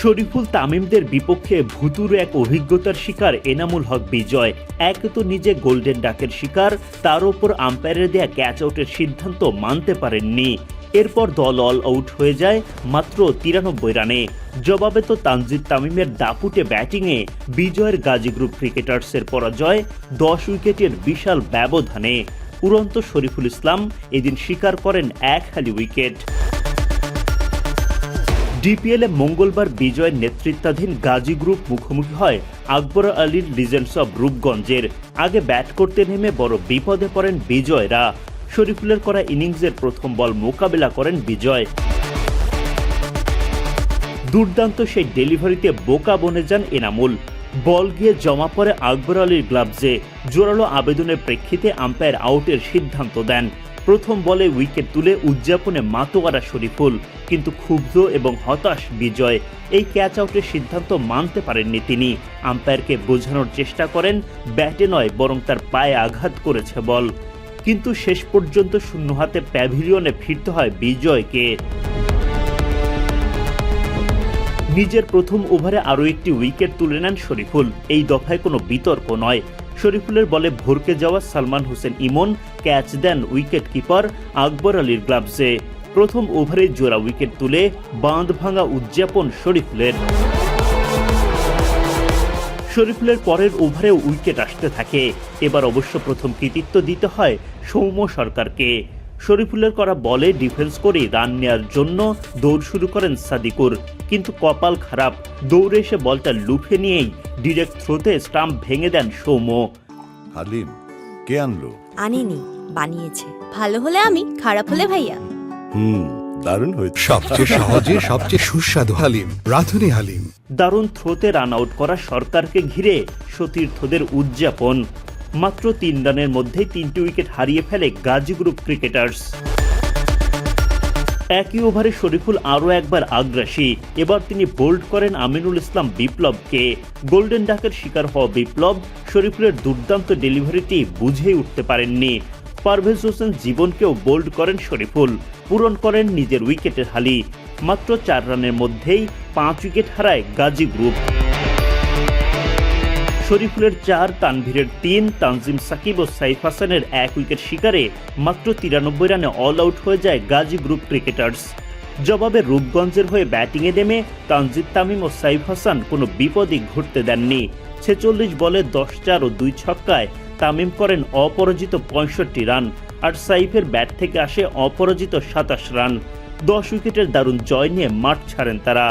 শরীফুল তামিমদের বিপক্ষে ভুতুর এক অভিজ্ঞতার শিকার এনামুল হক বিজয়। এক তো নিজে গোল্ডেন ডাকের শিকার, তার ওপর আম্পায়ারের দেয়া ক্যাচ আউটের সিদ্ধান্ত মানতে পারেননি। এরপর দল অল আউট হয়ে যায় মাত্র তিরানব্বই রানে। জবাবে তো তানজিদ তামিমের দাপুটে ব্যাটিংয়ে বিজয়ের গাজী গ্রুপ ক্রিকেটার্সের পরাজয়, দশ উইকেটের বিশাল ব্যবধানে। উড়ন্ত শরীফুল ইসলাম এদিন স্বীকার করেন এক হালি উইকেট। ডিপিএলে মঙ্গলবার বিজয়ের নেতৃত্বাধীন গাজী গ্রুপ মুখোমুখি হয় আকবর আলীর লিজেন্ডস অব রূপগঞ্জের। আগে ব্যাট করতে নেমে বড় বিপদে পড়েন বিজয়রা। শরীফুলের করা ইনিংসের প্রথম বল মোকাবেলা করেন বিজয়। দুর্দান্ত সেই ডেলিভারিতে বোকা বনে যান এনামুল। বল গিয়ে জমা পড়ে আকবর আলীর গ্লাভসে। জোরালো আবেদনের প্রেক্ষিতে আম্পায়ার আউটের সিদ্ধান্ত দেন। প্রথম বলে উইকেট তুলে উদযাপনে মাতোয়ারা শরীফুল, কিন্তু ক্ষুব্ধ এবং হতাশ বিজয় এই ক্যাচ আউটের সিদ্ধান্ত মানতে পারেননি তিনি। আম্পায়ারকে বোঝানোর চেষ্টা করেন, ব্যাটে নয়, বরং তার পায়ে আঘাত করেছে বল। কিন্তু শেষ পর্যন্ত শূন্য হাতে প্যাভিলিয়নে ফিরতে হয় বিজয়কে। নিজের প্রথম ওভারে আরও একটি উইকেট তুলে নেন শরীফুল। এই দফায় কোনো বিতর্ক নয়। শরীফুলের বলে ভরকে যাওয়া Salman Hossain Emon, catch then wicket keeper Akbar আলীর গ্লাভসে। প্রথম ওভারে জোড়া উইকেট তুলে বাঁধ ভাঙা উদযাপন শরীফুলের। শরীফুলের পরের ওভারেও উইকেট আসতে থাকে। এবার অবশ্য প্রথম কৃতিত্ব দিতে হয় সৌম্য সরকারকে। শরীফুলের করা বলে ডিফেন্স করে রান নেয়ার জন্য দৌড় শুরু করেন সাদিকুর। কিন্তু কপাল খারাপ। দৌড়ে এসে বলটা লুফে নিয়েই ডিরেক্ট থ্রোতে স্টাম্প ভেঙে দেন সৌম্য। হালিম কে আনলো? আনেনি বানিয়েছে। ভালো হলে আমি খারাপ হলে ভাইয়া। হুম দারুণ হয়েছে। সবচেয়ে সহজে সবচেয়ে সুস্বাদু হালিম রাধুনি হালিম। দারুণ থ্রোতে রান আউট করা সরকারকে ঘিরে সতীর্থদের উদযাপন। মাত্র তিন রানের মধ্যেই তিনটি উইকেট হারিয়ে ফেলে গাজী গ্রুপ ক্রিকেটার্স। একই ওভারে শরীফুল আরও একবার আগ্রাসী। এবার তিনি বোল্ড করেন আমিনুল ইসলাম বিপ্লবকে। গোল্ডেন ডাকের শিকার হওয়া বিপ্লব শরীফুলের দুর্দান্ত ডেলিভারিটি বুঝেই উঠতে পারেননি। পারভেজ হোসেন জীবনকেও বোল্ড করেন শরীফুল, পূরণ করেন নিজের উইকেটের হালি। মাত্র চার রানের মধ্যেই পাঁচ উইকেট হারায় গাজী গ্রুপ। শরীফুলের চার, তানভীরের তিন, তানজিম সাকিব ও সাইফ হাসানের এক উইকেট শিকারে মাত্র তিরানব্বই রানে অল আউট হয়ে যায় গাজী গ্রুপ ক্রিকেটার্স। জবাবে রূপগঞ্জের হয়ে ব্যাটিংয়ে নেমে তানজিদ তামিম ও সাইফ হাসান কোনো বিপদই ঘটতে দেননি। ছেচল্লিশ বলে দশ চার ও দুই ছক্কায় তামিম করেন অপরাজিত পঁয়ষট্টি রান আর সাইফের ব্যাট থেকে আসে অপরাজিত সাতাশ রান। দশ উইকেটের দারুণ জয় নিয়ে মাঠ ছাড়েন তারা।